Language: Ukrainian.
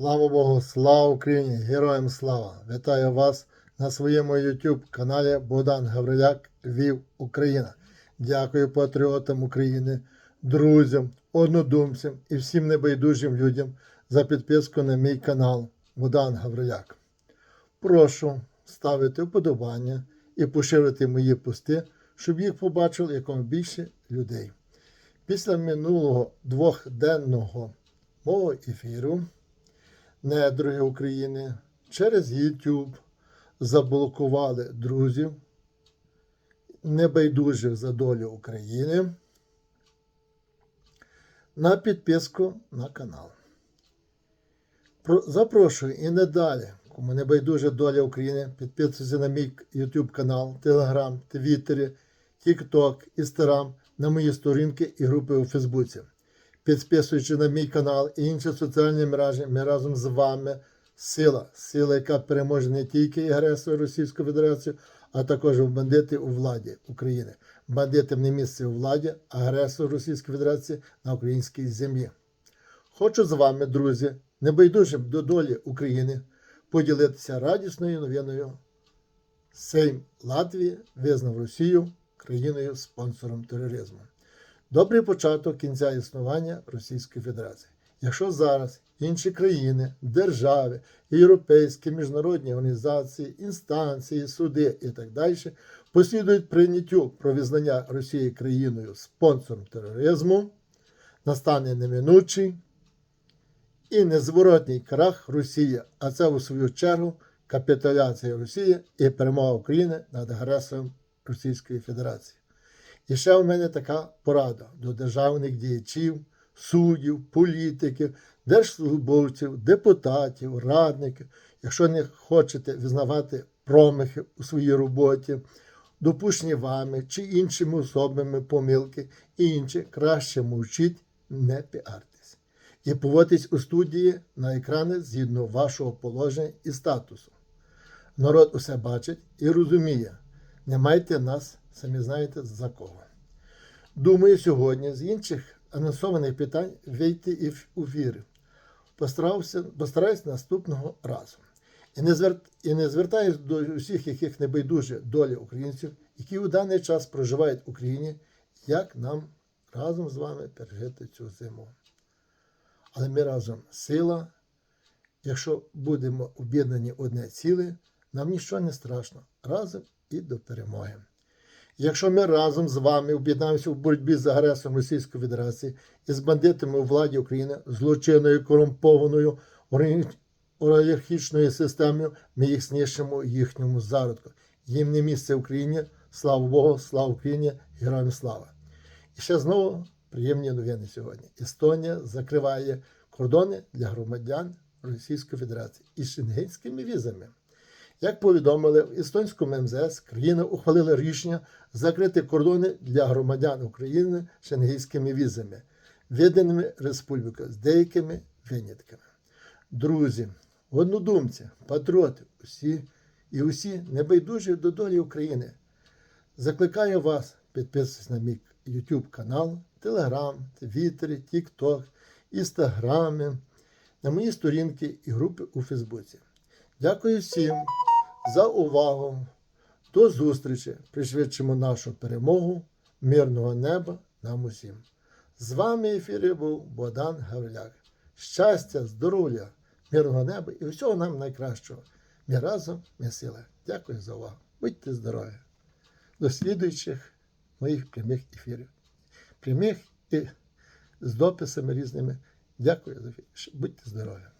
Слава Богу, слава Україні, героям слава! Вітаю вас на своєму YouTube каналі Богдан Гавриляк Львів, Україна. Дякую патріотам України, друзям, однодумцям і всім небайдужим людям за підписку на мій канал Богдан Гавриляк. Прошу ставити вподобання і поширити мої пости, щоб їх побачило якомога більше людей. Після минулого двохденного мого ефіру недруги України через YouTube заблокували друзів, небайдужих за долю України на підписку на канал. Запрошую і надалі, кому не байдуже доля України, підписуйтесь на мій YouTube канал, Telegram, Твіттері, TikTok, Instagram, на мої сторінки і групи у Фейсбуці. Підписуючи на мій канал і інші соціальні мережі, ми разом з вами сила, сила, яка переможе не тільки агресора Російської Федерації, а також бандити у владі України. Бандитам не місце у владі, агресор Російської Федерації на українській землі. Хочу з вами, друзі, небайдужим до долі України, поділитися радісною новиною. Сейм Латвії визнав Росію країною спонсором тероризму. Добрий початок кінця існування Російської Федерації. Якщо зараз інші країни, держави, європейські міжнародні організації, інстанції, суди і так далі послідують прийняттю про визнання Росії країною спонсором тероризму, настане неминучий і незворотній крах Росії, а це у свою чергу капітуляція Росії і перемога України над агресором Російської Федерації. І ще у мене така порада до державних діячів, суддів, політиків, держслужбовців, депутатів, радників. Якщо не хочете визнавати промахи у своїй роботі, допущені вами чи іншими особами помилки і інші, краще мовчіть, не піартесь. І поводьтесь у студії на екрани згідно вашого положення і статусу. Народ усе бачить і розуміє. Не майте нас, самі знаєте, за кого. Думаю, сьогодні з інших анонсованих питань вийти і в ефір. Постарався, постараюсь наступного разу. І не, звер... і не звертаюсь до усіх, яких не байдуже доля українців, які у даний час проживають в Україні, як нам разом з вами пережити цю зиму. Але ми разом сила. Якщо будемо об'єднані одне ціле, нам нічого не страшно. Разом і до перемоги. Якщо ми разом з вами об'єднаємося в боротьбі з агресором Російської Федерації і з бандитами у владі України, злочинною корумпованою олігархічною системою, ми їх знищимо їхньому зародку. Їм не місце в Україні. Слава Богу, слава Україні, героям слава. І ще знову приємні новини сьогодні. Естонія закриває кордони для громадян Російської Федерації із шенгенськими візами. Як повідомили в естонському МЗС, країна ухвалила рішення закрити кордони для громадян України шенгенськими візами, виданими республікою з деякими винятками. Друзі, однодумці, патріоти, усі і усі небайдужі до долі України. Закликаю вас підписатися на мій YouTube канал, Telegram, Twitter, TikTok, Instagram, на мої сторінки і групи у Фейсбуці. Дякую всім за увагу. До зустрічі! Пришвидшимо нашу перемогу, мирного неба нам усім. З вами в ефірі був Богдан Гавриляк. Щастя, здоров'я, мирного неба і всього нам найкращого. Ми разом, ми сила. Дякую за увагу. Будьте здорові! До слідуючих моїх прямих ефірів. Прямих і з дописами різними. Дякую за ефір. Будьте здорові!